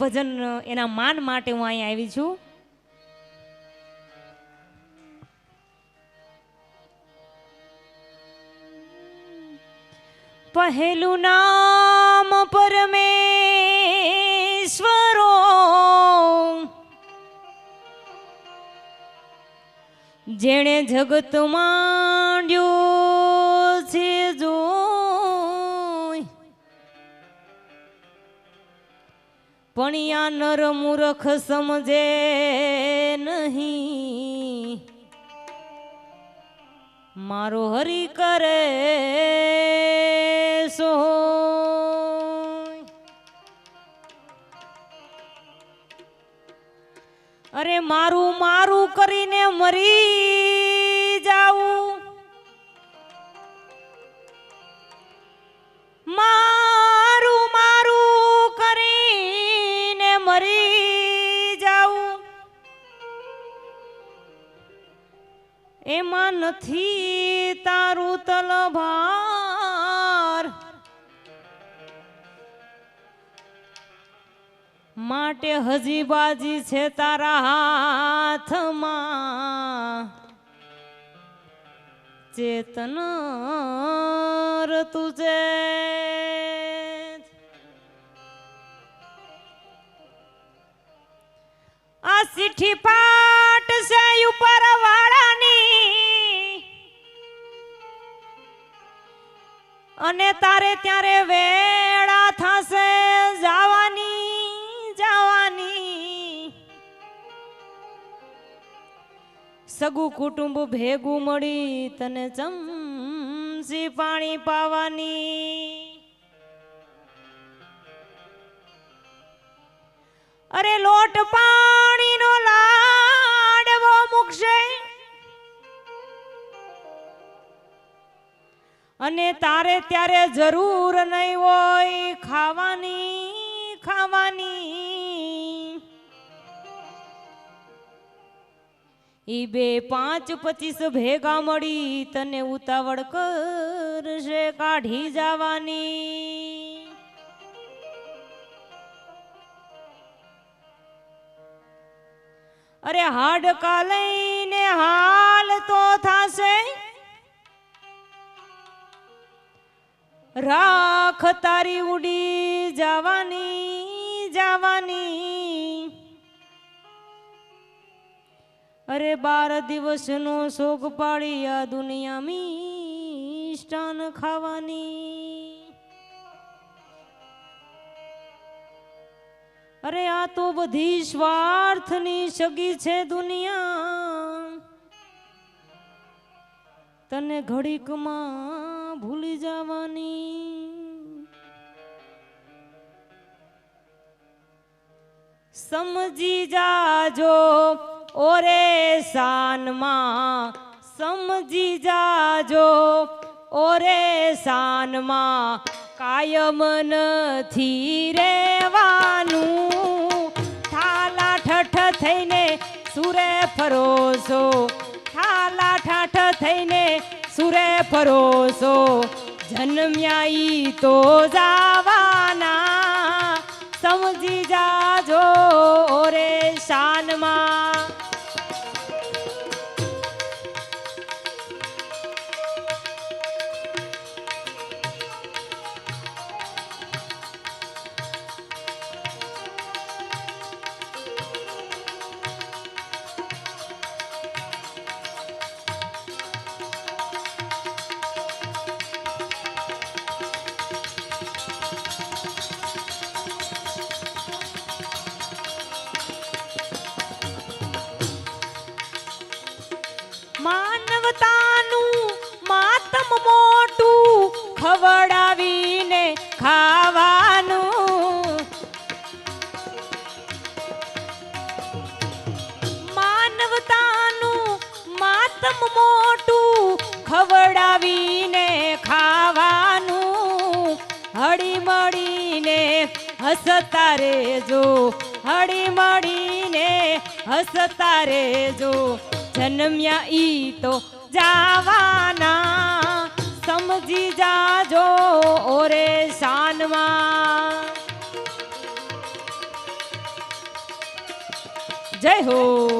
ભજન એના માન માટે હું અહીંયા આવી છું. પહેલું નામ પરમેશ્વરો. જેણે જગત માંડ્યો. પણ આ નર મૂર્ખ સમજે નહીં. મારો હરી કરે સો. અરે મારું મારું કરીને મરી નથી તારું તલભાર માટે હજી બાજી છે તારા હાથમાં. ચેતન તુજે. આ સીઠી પાટ અને તારે ત્યારે વેળા થશે જવાની જવાની. સગું કુટુંબ ભેગું મળી તને ચમચી પાણી પાવાની. અરે લોટ પાણીનો અને તારે ત્યારે જરૂર નહીં હોય ખાવાની ખાવાની. ઈ બે પાંચ પચીસ ભેગા મળી તને ઉતાવળ કરશે કાઢી જવાની. અરે હાડકા લઈને હાલ તો થાશે. રાખ તારી ઉડી જવાની જવાની. અરે બાર દિવસનો શોક પાડી આ દુનિયા મિષ્ટાન ખાવાની. અરે આ તો બધી સ્વાર્થની સગી છે દુનિયા. તને ઘડીકમાં ભૂલી જવાની. સમજી જાજો ઓરે શાનમાં સમજી જાજો ઓરે શાનમાં કાયમ નથી રેવાનું થાલા ઠઠ થઈને સુરે ફરોશો. થાલા ઠઠ થઈને સુરે ફરોસો જન્મ્યાઈ તો જાવાના. સમજી જાજો રે શાનમાં. જતા રેજો હળી મળીને હસતા રેજો જન્મ્યા ઈ તો જાવાના, સમજી જાજો ઓરે શાનમાં. જય હો.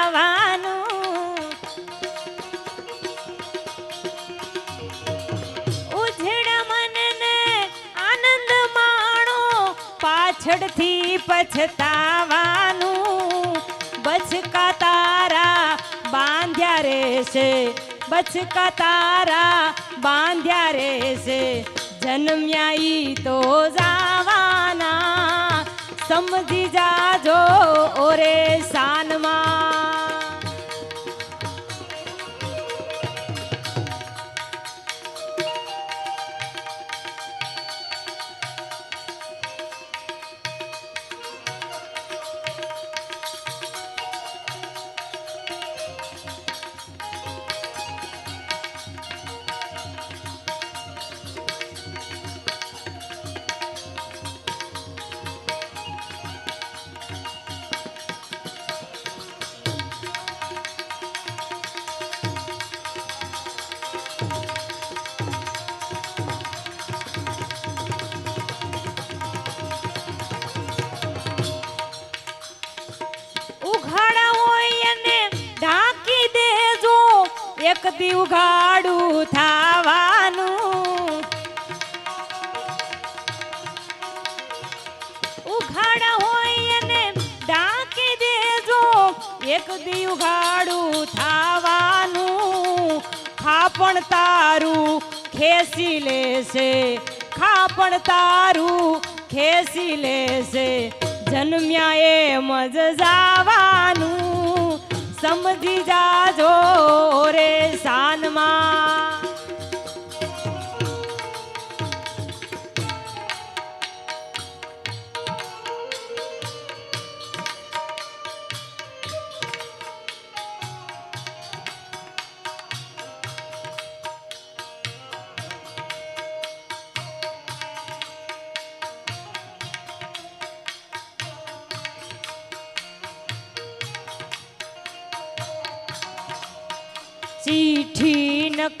પછતાવાનું બચકા તારા બાંધ્યા રહેશે. બચકા તારા બાંધ્યા રહેશે. જન્મ્યા ઈ તો જાવાના. સમજી જાજો ઓરે સાનમાં. થાવાનું. ઉઘાડા હોય અને ઢાંકી દેજો. એક દી ઉઘાડું થાવાનું. ખાપણ તારું ખેસી લેશે. ખાપણ તારું ખેસી લેશે. જન્મ્યા એ મજ જાવાનું સમજી જાજો રે સાનમાં.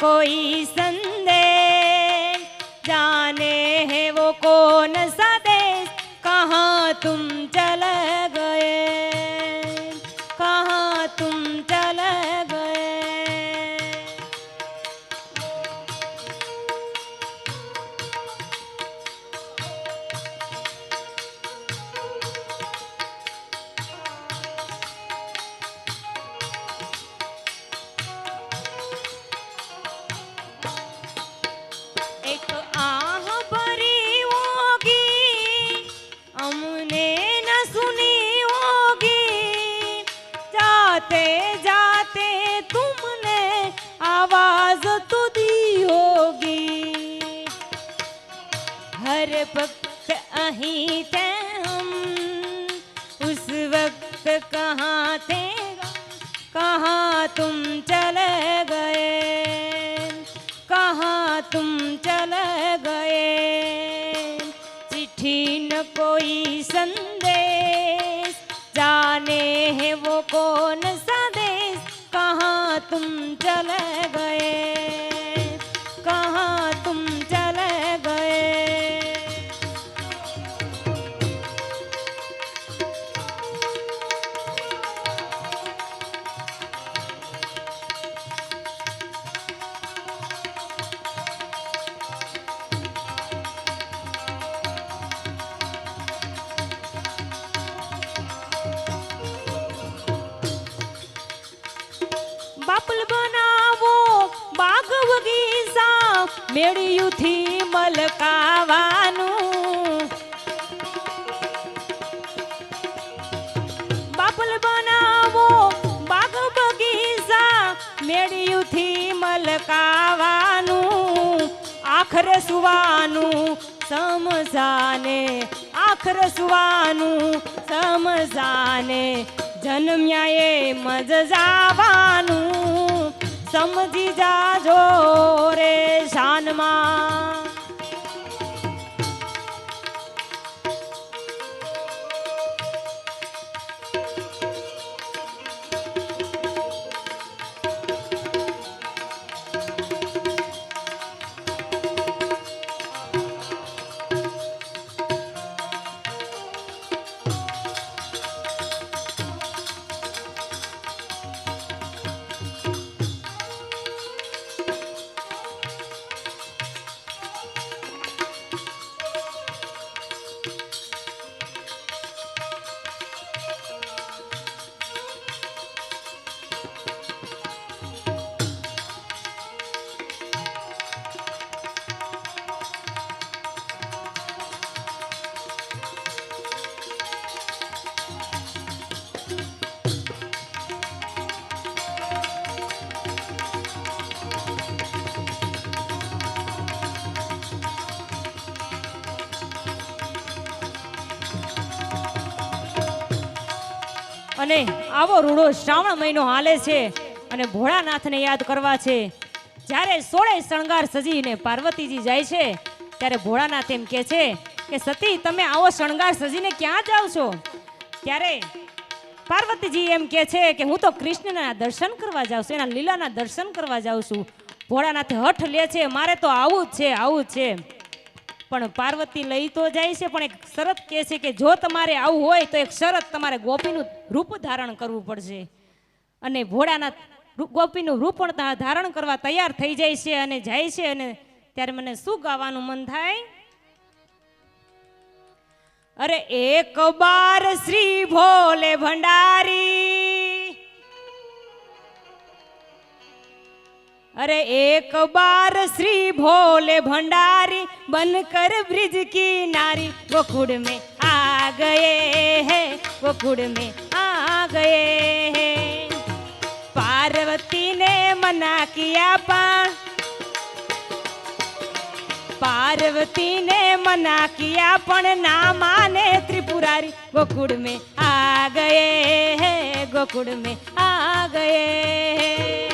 चिट्ठी न कोई संदेश जाने है वो कौन सा देश कहाँ तुम चल हर वक्त अहीं थे हम। उस वक्त कहाँ थे कहाँ तुम चले गए? कहाँ तुम चले गए? चिट्ठी न कोई संदेश। जाने है वो कौन सा देश? कहाँ तुम चले મેળિયુંથી મલકાવાનું. બાપલ બનાવો બાગ બગીચા, મેળિયુંથી મલકાવાનું. આખરે સુવાનું સમજાને, આખરે સુવાનું સમજાને જન્મ્યા એ મજ જાવાનું. સમજી જાજો અને આવો રૂડો શ્રાવણ મહિનો હાલે છે અને ભોળાનાથને યાદ કરવા છે. જ્યારે સોળે શણગાર સજીને પાર્વતીજી જાય છે, ત્યારે ભોળાનાથ એમ કહે છે કે, સતી, તમે આવો શણગાર સજીને ક્યાં જાઓ છો? ત્યારે પાર્વતીજી એમ કહે છે કે, હું તો કૃષ્ણના દર્શન કરવા જાઉં છું, એના લીલાના દર્શન કરવા જાઉં છું. ભોળાનાથે હઠ લે છે, મારે તો આવું જ છે, આવું જ છે. પણ પાર્વતી લઈ તો જાય છે, પણ એક શરત કહે છે કે જો તમારે આવું હોય તો એક શરત તમારે ગોપીનું રૂપ ધારણ કરવું પડશે. અને ભોળાના ગોપીનું રૂપ પણ ધારણ કરવા તૈયાર થઈ જાય છે અને જાય છે અને ત્યારે મને શું ગાવાનું મન થાય? અરે એક બાર શ્રી ભોલે ભંડારી अरे एक बार श्री भोले भंडारी बनकर ब्रिज की नारी गोकुड़ में आ गए हैं, गोकुड़ में आ गए हैं। पार्वती ने मना किया पण पार्वती ने मना किया, पण ना माने त्रिपुरारी गोकुड़ में आ गए हैं, गोकुड़ में आ गए हैं।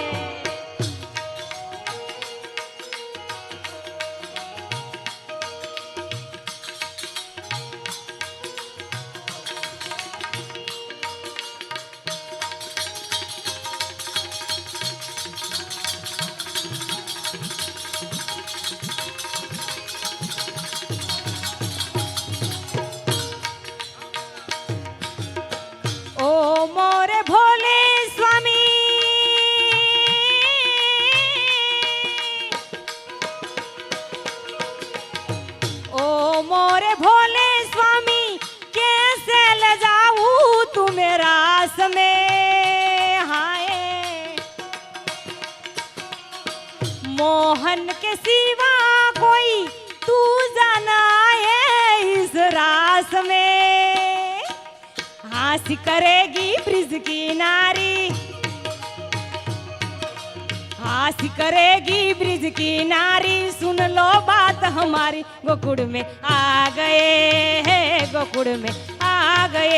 हास करेगी ब्रिज की नारी। सुन लो बात हमारी गोकुड़ में आ गए है गोकुड़ में आ गए।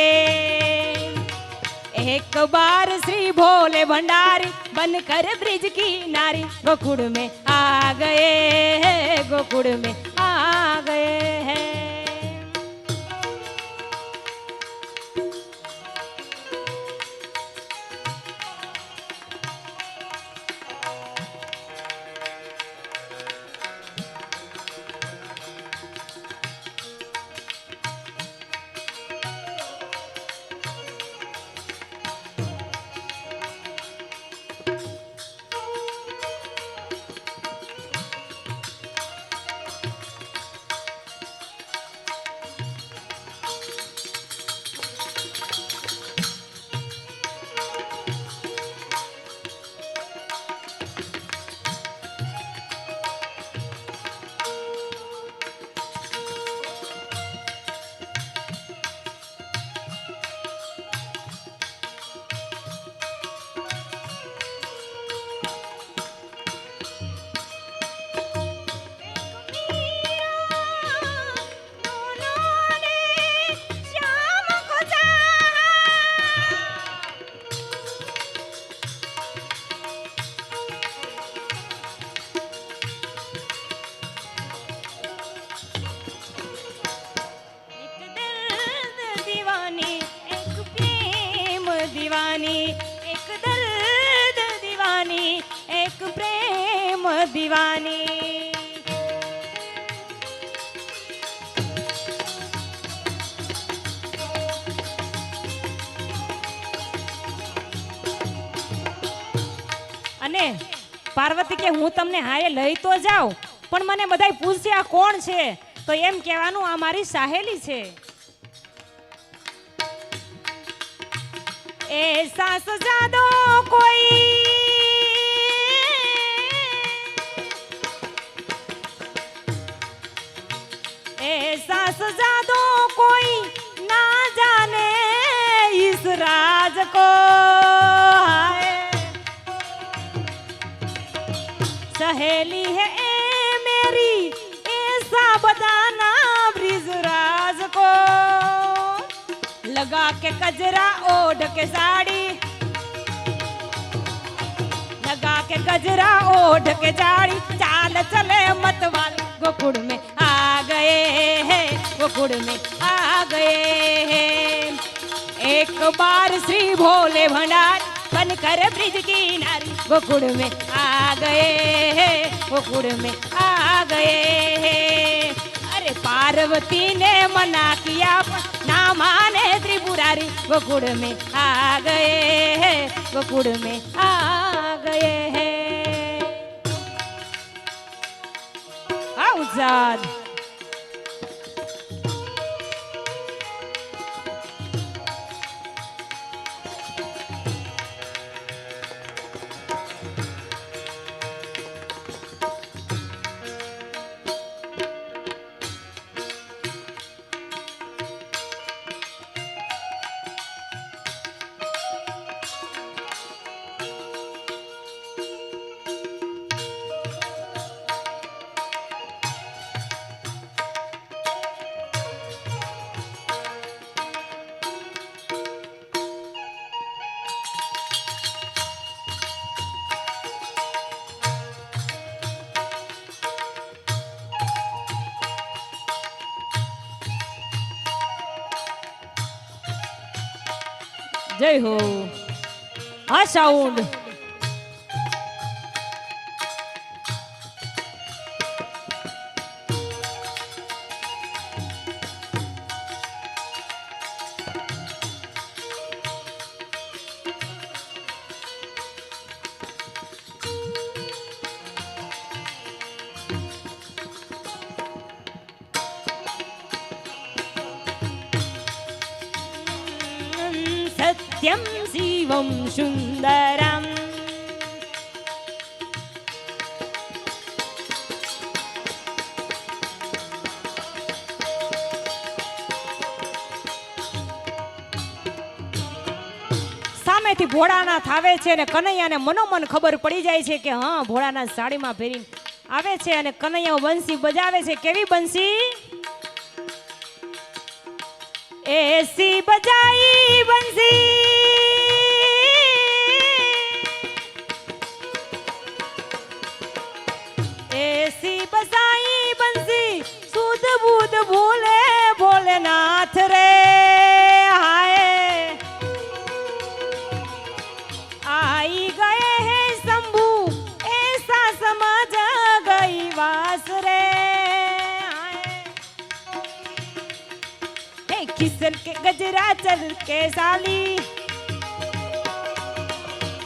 एक बार श्री भोले भंडारी बनकर ब्रिज की नारी गोकुड़ में आ गए है गोकुड़ में કે હું તમને હારે લઈ તો જાઉં, પણ મને બધા પૂછશે આ કોણ છે? તો એમ કહેવાનું આ મારી સાહેલી છે. એ સાસ જાદો કોઈ. એ સાસ જાદો કોઈ ના જાને ઈસરા. सहेली है, ए मेरी ऐसा बताना ब्रिजराज को। लगा के कजरा ओढ़ के साड़ी। लगा के गजरा ओढ़ के जाड़ी। चाल चले मत वाले गोकुड़ में आ गए हैं गोकुड़ में आ गए हैं। एक बार श्री भोले भंडार बन कर ब्रिज की नारी गोकुड़ में आ गए हैं गोकुड़ में आ गए हैं अरे पार्वती ने मना किया पर ना माने त्रिपुरारी गोकुड़ में आ गए हैं गोकुड़ में आ गए हैं आजाद જય હો. આ સાઉન્ડ. સામેથી ભોળાનાથ આવે છે અને કનૈયાને મનોમન ખબર પડી જાય છે કે હા ભોળાનાથ સાડીમાં પહેરીને આવે છે અને કનૈયા બંસી બજાવે છે. કેવી બંસી? એસી બજાઈ બંસી. किसन के गजरा चल के साली।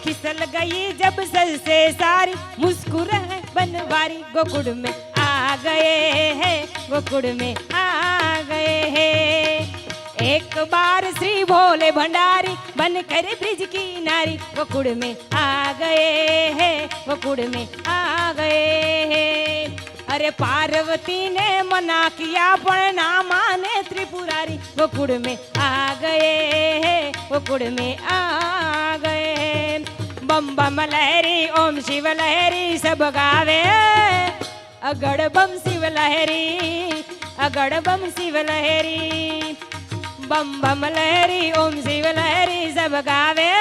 खिसल गई जब सर से सारी मुस्कुराए बनवारी गोकुड़ में आ गए हैं गोकुड़ में आ गए हैं। एक बार श्री भोले भंडारी बन कर ब्रिज की नारी गोकुड़ में आ गए हैं गोकुड़ में आ गए हैं। અરે પાર્વતી ને મના કિયા પણ ના માને ત્રિપુરારી. ગોકુળ મે આ ગયે ગોકુળ મે આ ગયે બમ બમ લહેરી, ઓમ શિવ લહેરી, સબ ગાવે અગડ બમ શિવ લહેરી, અગડ બમ શિવ લહેરી. બમ બમ લહેરી, ઓમ શિવ લહેરી, સબ ગાવે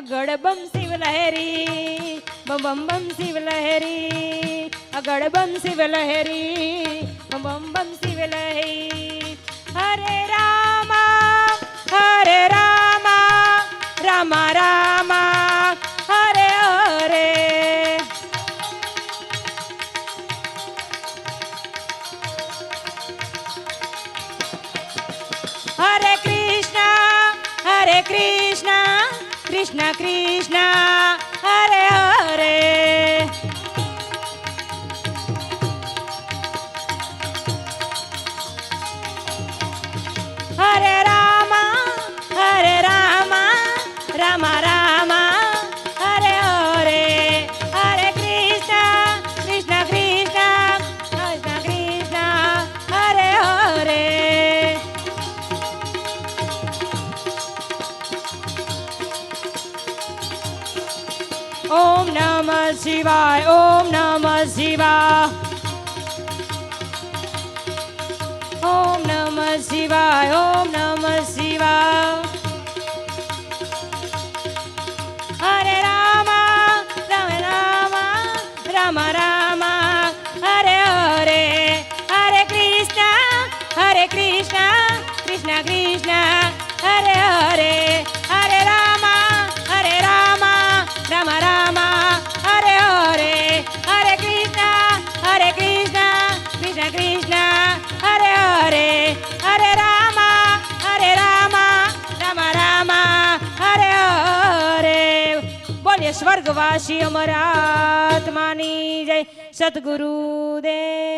અગડ બમ શિવ લહેરી બમ બમ બમ શિવ લહેરી. अगड़ बंसी लहरी बम बंसी लहरी हरे रामा हरे रामा रामा रामा हरे हरे हरे कृष्णा हरे कृष्णा कृष्ण कृष्णा સ્વર્ગવાસી અમારા આત્માની જય. સદગુરુ દેવની જય